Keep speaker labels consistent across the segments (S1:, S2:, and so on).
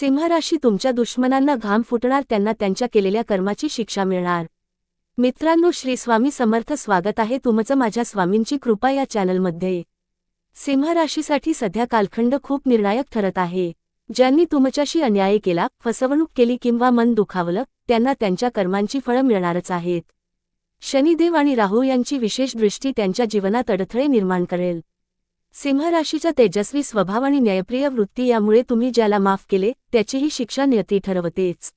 S1: सिंहराशी तुमच्या दुश्मनांना घाम फुटणार त्यांना त्यांच्या केलेल्या कर्माची शिक्षा मिळणार. मित्रांनो श्री स्वामी समर्थ स्वागत आहे तुमचं माझ्या स्वामींची कृपा या चॅनलमध्ये. सिंहराशीसाठी सध्या कालखंड खूप निर्णायक ठरत आहे. ज्यांनी तुमच्याशी अन्याय केला फसवणूक केली किंवा मन दुखावलं त्यांना त्यांच्या कर्मांची फळं मिळणारच आहेत. शनिदेव आणि राहू यांची विशेष दृष्टी त्यांच्या जीवनात अडथळे निर्माण करेल. सिंहराशीच्या तेजस्वी स्वभाव आणि न्यायप्रिय वृत्ती यामुळे तुम्ही ज्याला माफ केले त्याचीही शिक्षा नियती ठरवतेच.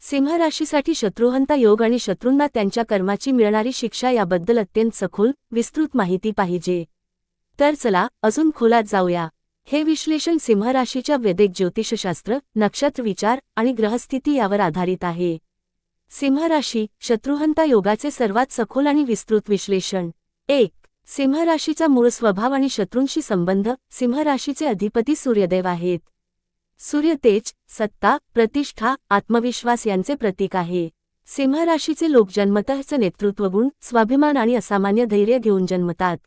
S1: सिंहराशीसाठी शत्रुहंता योग आणि शत्रूंना त्यांच्या कर्माची मिळणारी शिक्षा याबद्दल अत्यंत सखोल विस्तृत माहिती पाहिजे. तर चला अजून खोलात जाऊया. हे विश्लेषण सिंहराशीच्या वेदिक वैदिक ज्योतिषशास्त्र नक्षत्र विचार आणि ग्रहस्थिती यावर आधारित आहे. सिंहराशी शत्रुहंता योगाचे सर्वात सखोल आणि विस्तृत विश्लेषण. एक सिंह राशीचा मूळ स्वभाव आणि शत्रूंशी संबंध सिंह राशीचे अधिपती सूर्यदेव आहेत. सूर्य तेज सत्ता प्रतिष्ठा आत्मविश्वास यांचे प्रतीक आहे. सिंह राशीचे लोक जन्मतःच नेतृत्वगुण स्वाभिमान आणि असामान्य धैर्य घेऊन जन्मतात.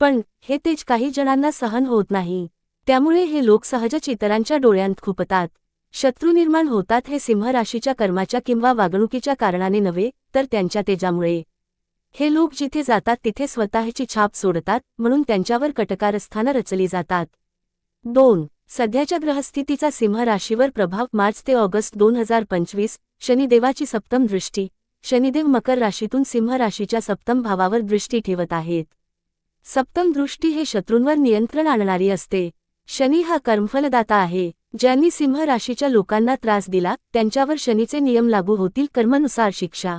S1: पण हे तेज काही जणांना सहन होत नाही. त्यामुळे हे लोक सहजच इतरांच्या डोळ्यांत खुपतात. शत्रू निर्माण होतात हे सिंह राशीच्या कर्माच्या किंवा वागणुकीच्या कारणाने नव्हे तर त्यांच्या तेजामुळे. हे लोक जिथे जातात तिथे स्वतःची छाप सोडतात म्हणून त्यांच्यावर कटकारस्थानं रचली जातात. दोन सध्याच्या ग्रहस्थितीचा सिंह राशीवर प्रभाव मार्च ते ऑगस्ट दोन हजार पंचवीस शनिदेवाची सप्तम दृष्टी. शनिदेव मकर राशीतून सिंह राशीच्या सप्तम भावावर दृष्टी ठेवत आहेत. सप्तम दृष्टी हे शत्रूंवर नियंत्रण आणणारी असते. शनी हा कर्मफलदाता आहे. ज्यांनी सिंह राशीच्या लोकांना त्रास दिला त्यांच्यावर शनीचे नियम लागू होतील कर्मानुसार शिक्षा.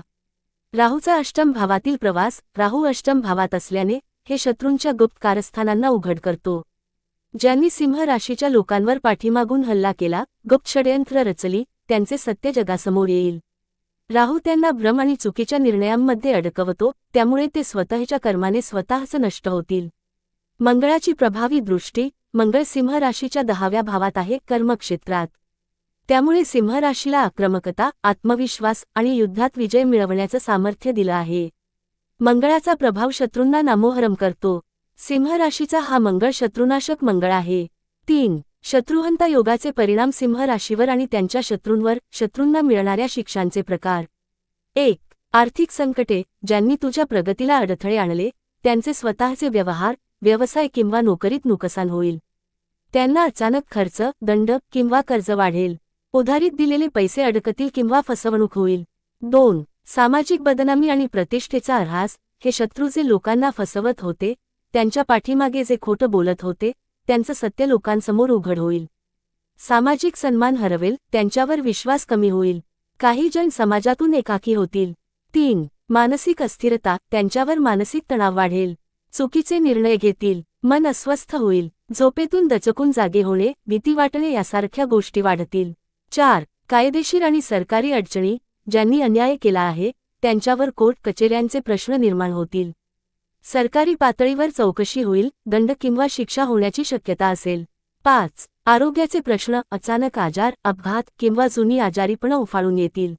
S1: राहूचा अष्टम भावातील प्रवास राहू अष्टम भावात असल्याने हे शत्रूंच्या गुप्त कारस्थानांना उघड करतो. ज्यांनी सिंह राशीच्या लोकांवर पाठीमागून हल्ला केला गुप्त षडयंत्र रचली त्यांचे सत्य जगासमोर येईल. राहू त्यांना भ्रम आणि चुकीच्या निर्णयांमध्ये अडकवतो त्यामुळे ते स्वतःच्या कर्माने स्वतःच नष्ट होतील. मंगळाची प्रभावी दृष्टी मंगळ सिंह राशीच्या दहाव्या भावात आहे कर्मक्षेत्रात. त्यामुळे सिंहराशीला आक्रमकता आत्मविश्वास आणि युद्धात विजय मिळवण्याचं सामर्थ्य दिलं आहे. मंगळाचा प्रभाव शत्रूंना नामोहरम करतो. सिंहराशीचा हा मंगळ शत्रुनाशक मंगळ आहे. तीन शत्रुहंता योगाचे परिणाम सिंह राशीवर आणि त्यांच्या शत्रूंवर शत्रूंना मिळणाऱ्या शिक्षांचे प्रकार. एक आर्थिक संकटे ज्यांनी तुझ्या प्रगतीला अडथळे आणले त्यांचे स्वतःचे व्यवहार व्यवसाय किंवा नोकरीत नुकसान होईल. त्यांना अचानक खर्च दंड किंवा कर्ज वाढेल. उधारीत दिलेले पैसे अडकतील किंवा फसवणूक होईल. दोन सामाजिक बदनामी आणि प्रतिष्ठेचा ऱ्हास हे शत्रू जे लोकांना फसवत होते त्यांच्या पाठीमागे जे खोटं बोलत होते त्यांचं सत्य लोकांसमोर उघड होईल. सामाजिक सन्मान हरवेल त्यांच्यावर विश्वास कमी होईल. काही जण समाजातून एकाकी होतील. तीन मानसिक अस्थिरता त्यांच्यावर मानसिक तणाव वाढेल. चुकीचे निर्णय घेतील. मन अस्वस्थ होईल. झोपेतून दचकून जागे होणे भीती वाटणे यासारख्या गोष्टी वाढतील. चार कायदेशीर आणि सरकारी अडचणी ज्यांनी अन्याय केला आहे त्यांच्यावर कोर्ट कचेऱ्यांचे प्रश्न निर्माण होतील. सरकारी पातळीवर चौकशी होईल दंड किंवा शिक्षा होण्याची शक्यता असेल. पाच आरोग्याचे प्रश्न अचानक आजार अपघात किंवा जुनी आजारीपणं उफाळून येतील.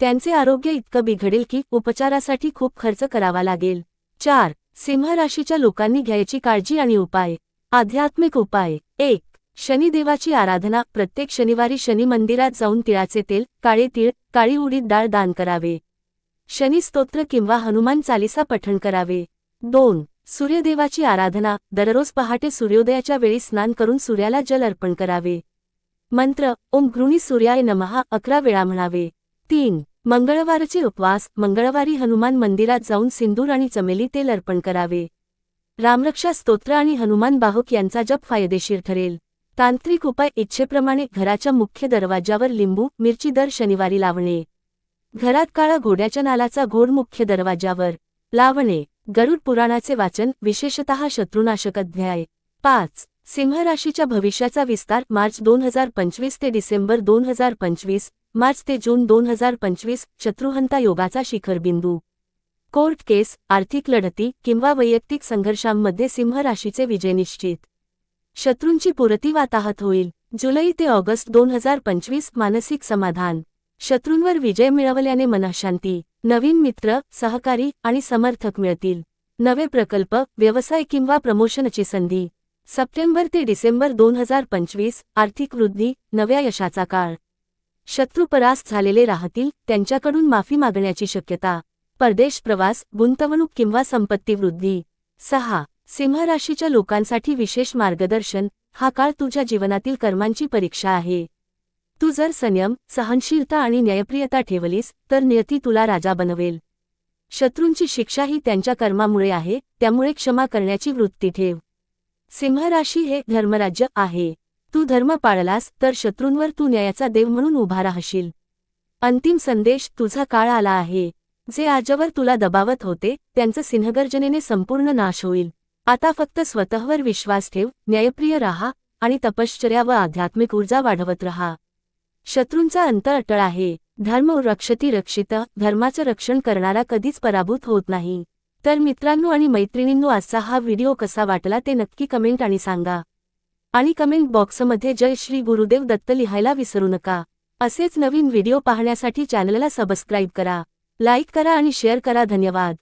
S1: त्यांचे आरोग्य इतकं बिघडेल की उपचारासाठी खूप खर्च करावा लागेल. चार सिंह राशीच्या लोकांनी घ्यायची काळजी आणि उपाय. आध्यात्मिक उपाय. एक शनिदेवाची आराधना प्रत्येक शनिवारी शनी मंदिरात जाऊन तिळाचे तेल काळे तीळ काळी उडीद डाळ दान करावे. शनी स्तोत्र किंवा हनुमान चालिसा पठण करावे. दोन सूर्यदेवाची आराधना दररोज पहाटे सूर्योदयाच्या वेळी स्नान करून सूर्याला जल अर्पण करावे. मंत्र ओम घृणी सूर्याय नमहा अकरा वेळा म्हणावे. तीन मंगळवारचे उपवास मंगळवारी हनुमान मंदिरात जाऊन सिंदूर आणि चमेली तेल अर्पण करावे. रामरक्षा स्तोत्र आणि हनुमान बाहुक यांचा जप फायदेशीर ठरेल. तांत्रिक उपाय इच्छेप्रमाणे घराच्या मुख्य दरवाजावर लिंबू मिरची दर शनिवारी लावणे. घरात काळा घोड्याच्या नालाचा घोड मुख्य दरवाजावर लावणे. गरुड पुराणाचे वाचन विशेषतः शत्रुनाशक अध्याय. पाच. सिंह राशीच्या भविष्याचा विस्तार मार्च दोन हजार पंचवीस ते डिसेंबर दोन हजार पंचवीस मार्च ते जून दोन हजार पंचवीस शत्रुहंता योगाचा शिखरबिंदू कोर्ट केस आर्थिक लढती किंवा वैयक्तिक संघर्षांमध्ये सिंह राशीचे विजय निश्चित. शत्रूंची पुरती वाताहत होईल. जुलै ते ऑगस्ट दोन हजार पंचवीस मानसिक समाधान. शत्रूंवर विजय मिळवल्याने मनःशांती नवीन मित्र सहकारी आणि समर्थक मिळतील. नवे प्रकल्प व्यवसाय किंवा प्रमोशनची संधी. सप्टेंबर ते डिसेंबर दोन हजार पंचवीस आर्थिक वृद्धी नव्या यशाचा काळ. शत्रू परास्त झालेले राहतील त्यांच्याकडून माफी मागण्याची शक्यता. परदेश प्रवास गुंतवणूक किंवा संपत्ती वृद्धी. सहा सिंह राशीच्या लोकांसाठी विशेष मार्गदर्शन हा काळ तुझ्या जीवनातील कर्मांची परीक्षा आहे. तू जर संयम सहनशीलता आणि न्यायप्रियता ठेवलीस तर नियती तुला राजा बनवेल. शत्रूंची शिक्षा ही त्यांच्या कर्मामुळे आहे त्यामुळे क्षमा करण्याची वृत्ती ठेव. सिंह राशी हे धर्मराज्य आहे. तू धर्म पाळलास तर शत्रूंवर तू न्यायाचा देव म्हणून उभा राहशील. अंतिम संदेश तुझा काळ आला आहे. जे आजवर तुला दबावत होते त्यांचं सिंहगर्जनेने संपूर्ण नाश होईल. आता फक्त स्वतःवर विश्वास ठेव न्यायप्रिय राहा आणि तपश्चर्या व आध्यात्मिक ऊर्जा वाढवत राहा. शत्रूंचा अंत अटळ आहे. धर्म रक्षती रक्षित धर्माचं रक्षण करणारा कधीच पराभूत होत नाही. तर मित्रांनो आणि मैत्रिणींनो आजचा हा व्हिडिओ कसा वाटला ते नक्की कमेंट आणि सांगा. आणि कमेंट बॉक्समध्ये जय श्री गुरुदेव दत्त लिहायला विसरू नका. असेच नवीन व्हिडिओ पाहण्यासाठी चॅनलला सबस्क्राईब करा. लाईक करा आणि शेअर करा. धन्यवाद.